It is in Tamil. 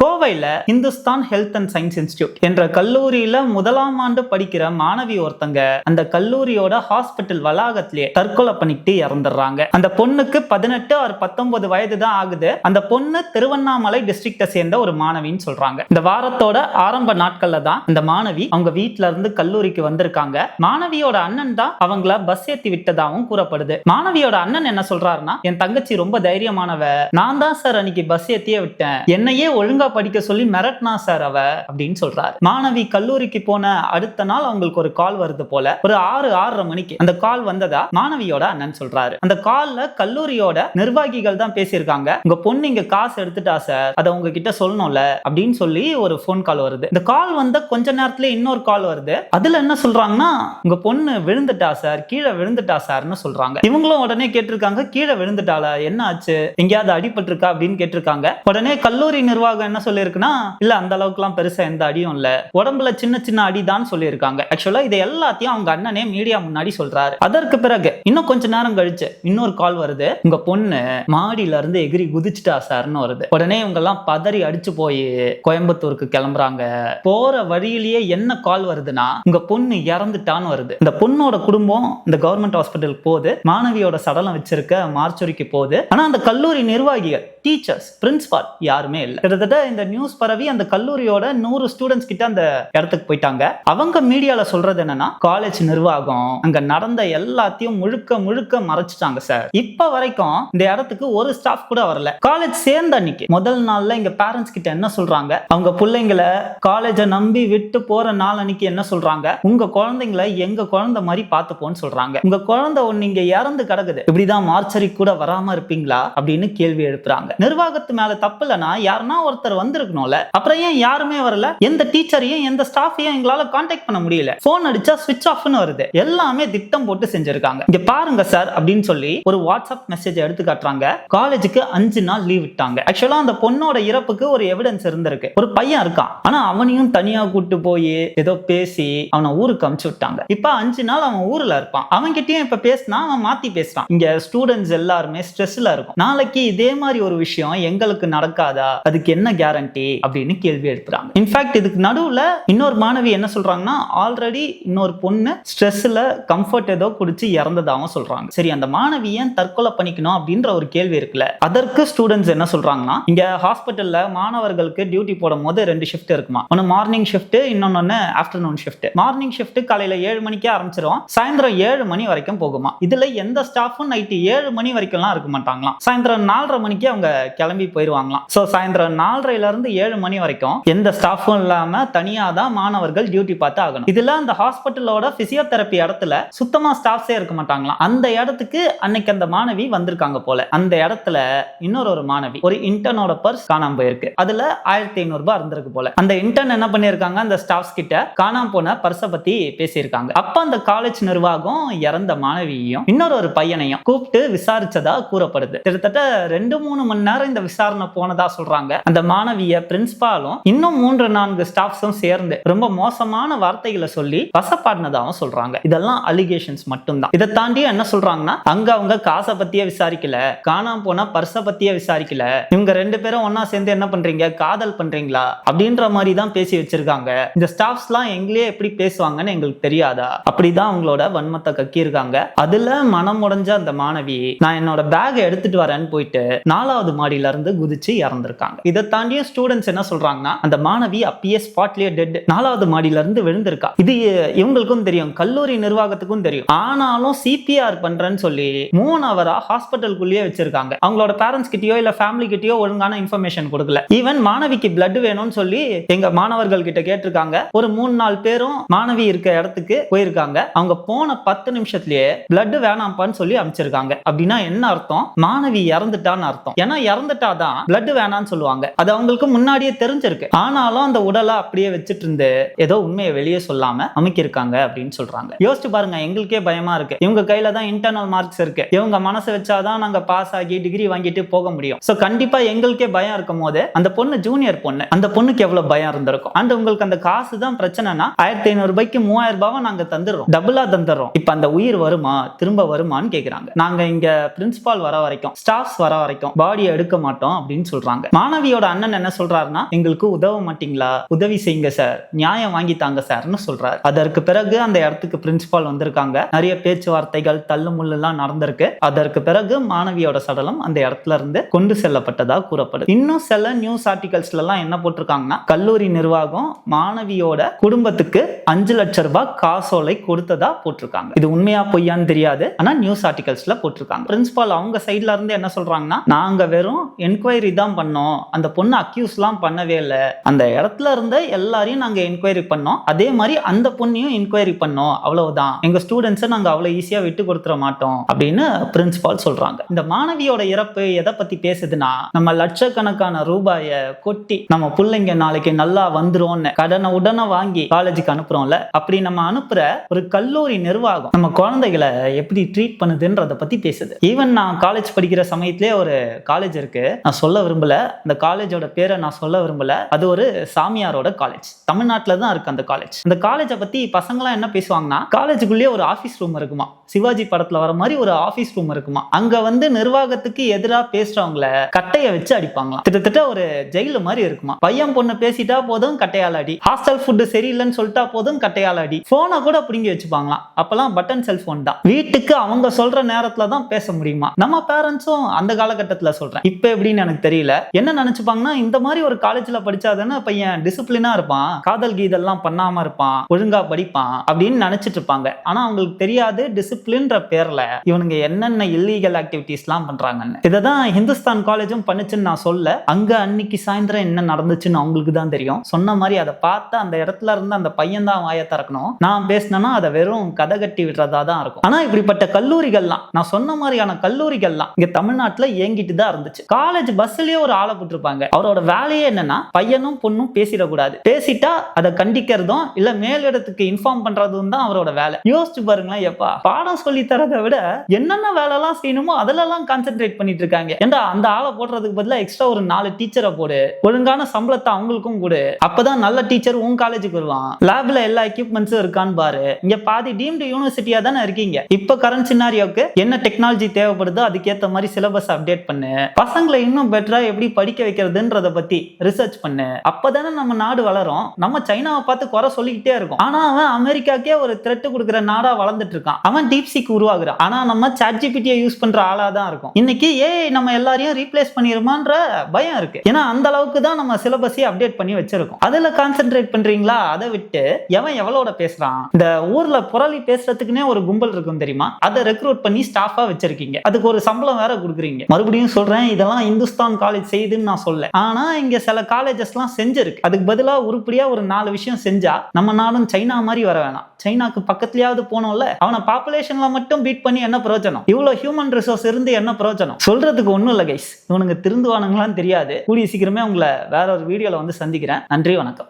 கோவையில் Hindustan health and science institute என்ற கல்லூரியில முதலாம் ஆண்டு படிக்கிற மாணவி ஒருத்தங்க அந்த கல்லூரியோட ஹாஸ்பிட்டல் வளாகத்திலேயே தற்கொலை பண்ணிட்டு இறந்துடுறாங்க. அந்த பொண்ணுக்கு பதினெட்டு ஒரு பத்தொன்பது வயது தான் ஆகுது. அந்த பொண்ணு திருவண்ணாமலை டிஸ்ட்ரிக்ட சேர்ந்த ஒரு மாணவின்னு சொல்றாங்க. இந்த வாரத்தோட ஆரம்ப நாட்கள்ல தான் இந்த மாணவி அவங்க வீட்டுல இருந்து கல்லூரிக்கு வந்திருக்காங்க. மாணவியோட அண்ணன் தான் அவங்கள பஸ் ஏத்தி விட்டதாகவும் கூறப்படுது. மாணவியோட அண்ணன் என்ன சொல்றாருன்னா என் தங்கச்சி ரொம்ப தைரியமானவ. நான் தான் சார் அன்னைக்கு பஸ் ஏத்தியே விட்டேன். என்னையே ஒழுங்கா படிக்க சொல்லி மிரட்டினா சார் அவ அப்படின்னு சொல்றாரு. மாணவி கல்லூரிக்கு போன அடுத்த நாள் அவங்களுக்கு ஒரு கால் வருது போல. ஒரு ஆறு ஆறரை மணிக்கு. அந்த கால் வந்ததா? மாணவியோட அண்ணன் சொல்றாரு. அந்த கால்ல கல்லூரியோட நிர்வாகிகள் தான் பேசியிருக்காங்க. உங்க பொண்ணு இங்க காசு எடுத்துட்டா சார்? அதை உங்ககிட்ட சொல்லணும்ல? அப்படின்னு சொல்லி ஒரு ஃபோன் கால் வருது. இந்த கால் வந்த கொஞ்ச நேரத்துல இன்னொரு கால் வருது. அதுல என்ன சொல்றாங்கன்னா உங்க பொண்ணு விழுந்துட்டா சார்? கீழே விழுந்துட்டா சார்னு சொல்றாங்க. இவங்களும் உடனே கேட்டிருக்காங்க. கீழே விழுந்துட்டாளா? என்ன ஆச்சு? எங்கேயாவது அடிபட்டிருக்கா? அப்படின்னு கேட்டிருக்காங்க. உடனே கல்லூரி நிர்வாகம் என்ன சொல்லியிருக்குன்னா இல்ல அந்த அளவுக்குலாம் பெருசா எந்த அடியும் இல்ல. உடம்புல சின்ன சின்ன அடிதான் சொல்லியிருக்காங்க. ஆக்சுவலா இது எல்லாத்தையும் அவங்க அண்ணனே மீடியா முன்னாடி சொல்றாரு. அதற்கு பிறகு இன்னும் கொஞ்ச நேரம் கழிச்சு இன்னொரு கால் வருது. உங்க பொண்ணு மாடியில இருந்து எகிரி குதிச்சுட்டா சார்னு வருது. உடனே இவங்க எல்லாம் பதறி அடிச்சு போய் கோயம்புத்தூருக்கு கிளம்புறாங்க. போற வழியிலேயே என்ன கால் வருதுன்னா உங்க பொண்ணு இறந்துட்டான்னு வருது. இந்த பொண்ணோட குடும்பம் இந்த கவர்மெண்ட் ஹாஸ்பிட்டல் போகுது. மாணவியோட சடலம் வச்சிருக்க மார்ச்சுரிக்கு போகுது. ஆனா அந்த கல்லூரி நிர்வாகிகள் டீச்சர்ஸ் பிரின்சிபால் யாருமே இல்லை. கிட்டத்தட்ட இந்த நியூஸ் பரவி அந்த கல்லூரியோட நூறு ஸ்டூடெண்ட்ஸ் கிட்ட அந்த இடத்துக்கு போயிட்டாங்க. அவங்க மீடியால சொல்றது என்னன்னா காலேஜ் நிர்வாகம் அங்க நடந்த எல்லாத்தையும் முழுக்க முழுக்க மறைச்சிட்டாங்க சார் இப்ப வரைக்கும் இந்த இடத்துக்கு ஒரு ஸ்டாஃப் கூட வரல. காலேஜ் சேர்ந்த அன்னைக்கு முதல் நாள்ல இங்க பேரண்ட்ஸ் கிட்ட என்ன சொல்றாங்க? அவங்க பிள்ளைங்களை காலேஜை நம்பி விட்டு போற நாள் அன்னைக்கு என்ன சொல்றாங்க? உங்க குழந்தைங்களை எங்க குழந்தை மாதிரி பார்த்துப்போன்னு சொல்றாங்க. உங்க குழந்தை ஒண்ணு இங்க இறந்து கிடக்குது. இப்படிதான் மார்ச்சரி கூட வராம இருப்பீங்களா? அப்படின்னு கேள்வி எழுப்புறாங்க. நிர்வாகத்து மேல தப்பு இல்லைன்னா யாருன்னா ஒருத்தர் வந்திருக்கணும்ல. அப்புறம் ஏன் யாருமே வரல? எந்த டீச்சரையும் எந்த ஸ்டாஃபையும் எங்களால காண்டாக்ட் பண்ண முடியல. போன் அடிச்சா சுவிட்ச் ஆஃப்னு வருது. எல்லாமே திட்டம் போட்டு செஞ்சிருக்காங்க. இங்க பாருங்க சார் அப்படின்னு சொல்லி ஒரு வாட்ஸ்அப் மெசேஜ் எடுத்து காட்டுறாங்க. காலேஜுக்கு அஞ்சு நாள் லீவ் விட்டாங்க. ஆக்சுவலா அந்த பொண்ணோட இறப்புக்கு ஒரு எவிடன்ஸ் இருந்திருக்கு. ஒரு பையன் இருக்கான். ஆனா அவனையும் தனியா கூட்டு போய் ஏதோ பேசி அவனை ஊருக்கு அமுச்சு விட்டாங்க. இப்ப அஞ்சு நாள் அவன் ஊர்ல இருப்பான். அவன் கிட்டயும் இப்ப பேசினா அவன் மாத்தி பேசுறான். இங்க ஸ்டூடெண்ட்ஸ் எல்லாருமே ஸ்ட்ரெஸ்ல இருக்கும். நாளைக்கு இதே மாதிரி ஒரு விஷயம் எங்களுக்கு நடக்காதா? அதுக்கு என்ன கேரண்டி அப்படின்னு கேள்வி எழுப்புறாங்க. இன்ஃபேக்ட் இதுக்கு நடுவுல இன்னொரு மாணவி என்ன சொல்றாங்கன்னா ஆல்ரெடி இன்னொரு பொண்ணு ஸ்ட்ரெஸ்ல கம்ஃபர்ட் ஏதோ குடிச்சு இறந்ததாகவும் சொல்றாங்க. சரி அந்த மாணவி ஏன் தற்கொலை பண்ணிக்கணும் அப்படின்ற ஒரு கேள்வி இருக்குல்ல அதற்கு ஸ்டூடெண்ட்ஸ் என்ன சொல்றாங்கன்னா இங்க ஹாஸ்பிட்டல்ல மாணவர்களுக்கு டியூட்டி போடும் போது ரெண்டு ஷிஃப்ட் இருக்குமா? ஒன்னு மார்னிங் ஷிஃப்ட் இன்னொன்னு ஆஃப்டர்நூன் ஷிஃப்ட் மார்னிங் ஷிஃப்ட் காலையில ஏழு மணிக்கே ஆரம்பிச்சிரும் சாயந்தரம் ஏழு மணி வரைக்கும் போகுமா? இதுல எந்த ஸ்டாஃபும் நைட்டு ஏழு மணி வரைக்கும்லாம் இருக்க மாட்டாங்களாம். சாயந்தரம் நாலரை மணிக்கு அவங்க கிளம்பி போயிருவாங்களாம். ஸோ சாயந்தரம் நாலரை இருந்து ஏழு மணி வரைக்கும் எந்த ஸ்டாஃபும் இல்லாம தனியா தான் மாணவர்கள் டியூட்டி பார்த்து ஆகணும். இதுல அந்த ஹாஸ்பிட்டலோட பிசியோதெரப்பி இடத்துல சுத்தமா ஸ்டாஃப்ஸே இருக்க மாட்டாங்களாம். அந்த இடத்துக்கு அன்னைக்கு அந்த மாணவி வந்திருக்காங்க போல. அந்த இடத்துல இன்னொரு ஒரு மாணவி ஒரு இன்டர்னோட பர்ஸ் காணாம போயிருக்கு. அதுல ஆயிரத்தி ஐநூறு ரூபாய் இருந்திருக்கு போல. அந்த இன்டர்ன் என்ன பண்ணிருக்காங்க அந்த ஸ்டாஃப்ஸ் கிட்ட காணாம போன பர்ஸை பத்தி பேசியிருக்காங்க. அப்ப அந்த காலேஜ் நிர்வாகம் இறந்த மாணவியையும் இன்னொரு ஒரு பையனையும் கூப்பிட்டு விசாரிச்சதா கூறப்படுது. கிட்டத்தட்ட ரெண்டு மூணு மணி நேரம் இந்த விசாரணை போனதா சொல்றாங்க. அந்த மாணவிய பிரின்சிபாலும் இன்னும் மூன்று நான்கு ஸ்டாஃப்ஸும் சேர்ந்து ரொம்ப மோசமான வார்த்தைகளை சொல்லி வசப்பாடினதாகவும் சொல்றாங்க. இதெல்லாம் அலிகேஷன்ஸ் மட்டும்தான். இதை தாண்டி என்ன சொல்றாங்கன்னா அங்க அவங்க காசை பத்தியே விசாரிக்கல காணாம போனா பர்ஸை பத்தியே விசாரிக்கல இவங்க ரெண்டு பேரும் ஒன்னா சேர்ந்து என்ன பண்றீங்க காதல் பண்றீங்களா அப்படின்ற மாதிரி தான் பேசி வச்சிருக்காங்க. இந்த ஸ்டாஃப்ஸ்லாம் எங்களே எப்படி பேசுவாங்கன்னு எங்களுக்கு தெரியாதா? அப்படிதான் அவங்களோட வன்மத்தை கக்கியிருக்காங்க. அதுல மனம் உடைஞ்ச அந்த மாணவி நான் என்னோட பேக் எடுத்துட்டு வரேன்னு போயிட்டு நாலாவது மாடியில இருந்து குதிச்சு இறந்திருக்காங்க. இதை தாண்டியும் ஸ்டூடெண்ட்ஸ் என்ன சொல்றாங்கன்னா அந்த மாணவி அப்பயே ஸ்பாட்லயே டெட் நாலாவது மாடியில இருந்து விழுந்திருக்கா. இது இவங்களுக்கும் தெரியும் கல்லூரி நிர்வாகத்துக்கும் தெரியும். ஆனாலும் சிபிஆர் பண்றேன்னு சொல்லி மூணு அவரா ஹாஸ்பிட்டலுக்குள்ளேயே வச்சிருக்காங்க. அவங்களோட பேரண்ட்ஸ் கிட்டயோ இல்ல ஃபேமிலி கிட்டயோ ஒழுங்கான இன்ஃபர்மேஷன் கொடுக்கல. ஈவன் மாணவிக்கு பிளட் வேணும்னு சொல்லி எங்க மாணவர்கள் கிட்ட கேட்டிருக்காங்க. ஒரு மூணு நாலு பேரும் மாணவி இருக்க இடத்துக்கு போயிருக்காங்க. அவங்க போன பத்து நிமிஷத்துலயே பிளட் வேணாம்ப்பான்னு சொல்லி அமைச்சிருக்காங்க அப்படின்னா என்ன அர்த்தம்? மாணவி இறந்துட்டான்னு அர்த்தம். ஏன்னா இறந்துட்டாதான் பிளட் வேணாம்னு சொல்லுவாங்க. அது அவங்களுக்கு முன்னாடியே தெரிஞ்சிருக்கு. ஆனாலும் அந்த உடலை அப்படியே வச்சுட்டு இருந்து ஏதோ உண்மையை வெளியே சொல்லாம அமைக்கிருக்காங்க அப்படின்னு சொல்றாங்க. யோசிச்சு பாருங்க எங்களுக்கே பயமா இருக்கு. இவங்க கையில தான் இன்டர்னல் மார்க்ஸ் இருக்கு. இவங்க மனசு வச்சாதான் நாங்க பாஸ் ஆகி டிகிரி வாங்கிட்டு போக முடியும். சோ கண்டிப்பா எங்களுக்கே பயம் இருக்கும் போது அந்த பொண்ணு ஜூனியர் பொண்ணு அந்த பொண்ணுக்கு எவ்வளவு பயம் இருந்திருக்கும்? அண்ட் உங்களுக்கு அந்த காசு தான் பிரச்சனைனா ஆயிரத்தி ஐநூறு ரூபாய்க்கு மூவாயிரம் ரூபாவை நாங்க தந்துடுறோம். டபுளா தந்துடுறோம். இப்ப அந்த உயிர் வருமா? திரும்ப வருமான்னு கேக்குறாங்க. நாங்க இங்க பிரின்சிபால் வர வரைக்கும் ஸ்டாஃப்ஸ் வர வரைக்கும் பாடியை எடுக்க மாட்டோம் அப்படின்னு சொல்றாங்க. மாணவியோட அண்ணன் அண்ணன் என்ன சொல்றாருன்னா எங்களுக்கு உதவ மாட்டீங்களா? உதவி செய்யுங்க சார் நியாயம் வாங்கி தாங்க சார்னு சொல்றாரு. அதற்கு பிறகு அந்த இடத்துக்கு பிரின்சிபால் வந்திருக்காங்க. நிறைய பேச்சுவார்த்தைகள் தள்ளுமுள்ளெல்லாம் நடந்திருக்கு. அதற்கு பிறகு மாணவியோட சடலம் அந்த இடத்துல இருந்து கொண்டு செல்லப்பட்டதா கூறப்படுது. இன்னும் சில நியூஸ் ஆர்டிகல்ஸ்ல எல்லாம் என்ன போட்டிருக்காங்கன்னா கல்லூரி நிர்வாகம் மாணவியோட குடும்பத்துக்கு அஞ்சு லட்சம் ரூபாய் காசோலை கொடுத்ததா போட்டிருக்காங்க. இது உண்மையா பொய்யான்னு தெரியாது. ஆனா நியூஸ் ஆர்டிகல்ஸ்ல போட்டிருக்காங்க. பிரின்சிபால் அவங்க சைட்ல இருந்து என்ன சொல்றாங்கன்னா நாங்க வெறும் என்கொயரி தான் பண்ணோம். அந்த பொண்ணு அக்யூஸ்லாம் பண்ணவே இல்லை. அந்த இடத்துல இருந்த எல்லாரையும் நாங்க என்கொயரி பண்ணோம். அதே மாதிரி அந்த பொண்ணையும் என்கொயரி பண்ணோம். அவ்வளவுதான். எங்க ஸ்டூடெண்ட்ஸை நாங்க அவ்வளவு ஈஸியா விட்டு கொடுத்துட மாட்டோம் அப்படின்னு பிரின்சிபால் சொல்றாங்க. இந்த மாணவியோட இறப்பு எதை பத்தி பேசுதுன்னா நம்ம லட்சக்கணக்கான ரூபாயை கொட்டி நம்ம பிள்ளைங்க நாளைக்கு நல்லா வந்துரும்னு கடனை உடனே வாங்கி காலேஜுக்கு அனுப்புறோம்ல அப்படி நம்ம அனுப்புற ஒரு கல்லூரி நிர்வாகம் நம்ம குழந்தைகளை எப்படி ட்ரீட் பண்ணுதுன்றத பத்தி பேசுது. ஈவன் நான் காலேஜ் படிக்கிற சமயத்திலே ஒரு காலேஜ் இருக்கு. நான் சொல்ல விரும்பல. அந்த காலேஜோட பேரை நான் சொல்ல விரும்பல. அது ஒரு சாமியாரோட காலேஜ் தமிழ்நாட்டில் தான் இருக்கு அந்த காலேஜ் அந்த காலேஜை பத்தி பசங்களாம் என்ன பேசுவாங்கன்னா காலேஜுக்குள்ளேயே ஒரு ஆஃபீஸ் ரூம் இருக்குமா? சிவாஜி படத்துல வர மாதிரி ஒரு ஆஃபீஸ் ரூம் இருக்குமா? அங்க வந்து நிர்வாகத்துக்கு எதிராக பேசுறவங்கள கட்டையை வச்சு அடிப்பாங்களாம். கிட்டத்தட்ட ஒரு ஜெயிலு மாதிரி இருக்குமா? பையன் பொண்ணு பேசிட்டா போதும் கட்டையால் அடி ஹாஸ்டல் ஃபுட்டு சரியில்லைன்னு சொல்லிட்டா போதும் கட்டையால் அடி போனை கூட பிடுங்கி வச்சுப்பாங்களாம். அப்பெல்லாம் பட்டன் செல்போன் தான். வீட்டுக்கு அவங்க சொல்ற நேரத்துல தான் பேச முடியுமா? நம்ம பேரண்ட்ஸும் அந்த காலகட்டத்தில் சொல்றேன். இப்போ எப்படின்னு எனக்கு தெரியல. என்ன நினைச்சுப்பாங்கன்னா இந்த மாதிரி ஒரு காலேஜ்ல படிச்சாதானே பையன் டிசிப்ளினா இருப்பான்? காதல் கீதெல்லாம் பண்ணாம இருப்பான் ஒழுங்கா படிப்பான் அப்படின்னு நினைச்சிட்டு இருப்பாங்க. ஆனா அவங்களுக்கு தெரியாது டிசிப்ளின்ற பேர்ல இவனுங்க என்னென்ன இல்லீகல் ஆக்டிவிட்டிஸ் எல்லாம் பண்றாங்கன்னு. இதை தான் ஹிந்துஸ்தான் காலேஜும் பண்ணுச்சுன்னு நான் சொல்ல அங்க அன்னைக்கு சாயந்தரம் என்ன நடந்துச்சுன்னு அவங்களுக்கு தான் தெரியும். சொன்ன மாதிரி அதை பார்த்து அந்த இடத்துல இருந்து அந்த பையன் தான் வாயை திறக்கணும். நான் பேசினேன்னா அதை வெறும் கதை கட்டி விடுறதா தான் இருக்கும். ஆனா இப்படிப்பட்ட கல்லூரிகள்லாம் நான் சொன்ன மாதிரியான கல்லூரிகள்லாம் இங்க தமிழ்நாட்டுல இயங்கிட்டு தான் இருந்துச்சு. காலேஜ் பஸ்லயே ஒரு ஆளை போட்டிருப்பாங்க அவரோட வேலையே என்னன்னா பையனும் பொண்ணும் பேசிடக்கூடாது. பேசிட்டா அதை கண்டிக்கிறதும் இல்ல மேலிடத்துக்கு இன்ஃபார்ம் பண்றதும் தான் அவரோட வேலை. யோசிச்சு பாருங்களேன் எப்பா பாடம் சொல்லி தரதை விட என்னென்ன வேலைலாம் செய்யணுமோ அதிலெல்லாம் கான்சென்ட்ரேட் பண்ணிட்டு இருக்காங்க. ஏண்டா அந்த ஆளை போடுறதுக்கு பதிலா எக்ஸ்ட்ரா ஒரு நாலு டீச்சரை போடு. ஒழுங்கான சம்பளத்தை அவங்களுக்கும் கொடு. அப்பதான் நல்ல டீச்சர் உன் காலேஜுக்கு வருவான். லேப்ல எல்லா எக்யூப்மெண்ட்ஸும் இருக்கான்னு பாரு. இங்க பாதி டீம்டு யூனிவர்சிட்டியா தானே இருக்கீங்க. இப்ப கரண்ட் சினாரியோக்கு என்ன டெக்னாலஜி தேவைப்படுதோ அதுக்கேத்த மாதிரி சிலபஸ் அப்டேட் பண்ணு. பசங்களை இன்னும் பெட்டரா எப்படி படிக்க வைக்கிறதுன்றத பத்தி ரிசர்ச் பண்ணு. அப்பதானே நம்ம நாடு வளரும். நம்ம சைனாவை பார்த்து குறை சொல்லிக்கிட்டே இருக்கும். ஆனா அவன் அமெரிக்காக்கே ஒரு த்ரெட் கொடுக்குற நாடா வளர்ந்துட்டு இருக்கான் அவன் டீப் உருவாகுறான். ஆனா நம்ம சாட்ஜிபிட்டியை யூஸ் பண்ற ஆளா தான் இருக்கும். இன்னைக்கு ஏ நம்ம எல்லாரையும் ரீப்ளேஸ் பண்ணிருமான்ற பயம் இருக்கு. ஏன்னா அந்த அளவுக்கு தான் நம்ம சிலபஸையும் அப்டேட் பண்ணி வச்சிருக்கோம். அதுல கான்சென்ட்ரேட் பண்றீங்களா? அதை விட்டு எவன் எவ்வளோட பேசுறான்? இந்த ஊர்ல புரளி பேசுறதுக்குன்னே ஒரு கும்பல் இருக்கும் தெரியுமா? அதை ரெக்ரூட் பண்ணி ஸ்டாஃபா வச்சிருக்கீங்க. அதுக்கு ஒரு சம்பளம் வேற கொடுக்குறீங்க. மறுபடியும் சொல்றேன் இதெல்லாம் இந்துஸ்தான் காலேஜ் செய்யுதுன்னு நான் சொல்ல ஆனா இங்க சில காலேஜஸ்லாம் செஞ்சிருக்கு. அதுக்கு பதிலாக உருப்படியா ஒரு நாலு விஷயம் செஞ்சா நம்ம நாடும் சைனா மாதிரி வர வேணாம். சைனாக்கு பக்கத்துலயாவது போனோம்ல அவனை பாப்புலேஷன்ல மட்டும் பீட் பண்ணி என்ன பிரயோஜனம்? இவ்வளவு ஹியூமன் ரிசோர்ஸ் இருந்து என்ன பிரயோஜனம்? சொல்றதுக்கு ஒண்ணும் இல்லை கைஸ் இவனுங்க திருந்துவானுங்களான்னு தெரியாது. கூடிய சீக்கிரமே உங்களை வேற ஒரு வீடியோல வந்து சந்திக்கிறேன். நன்றி வணக்கம்.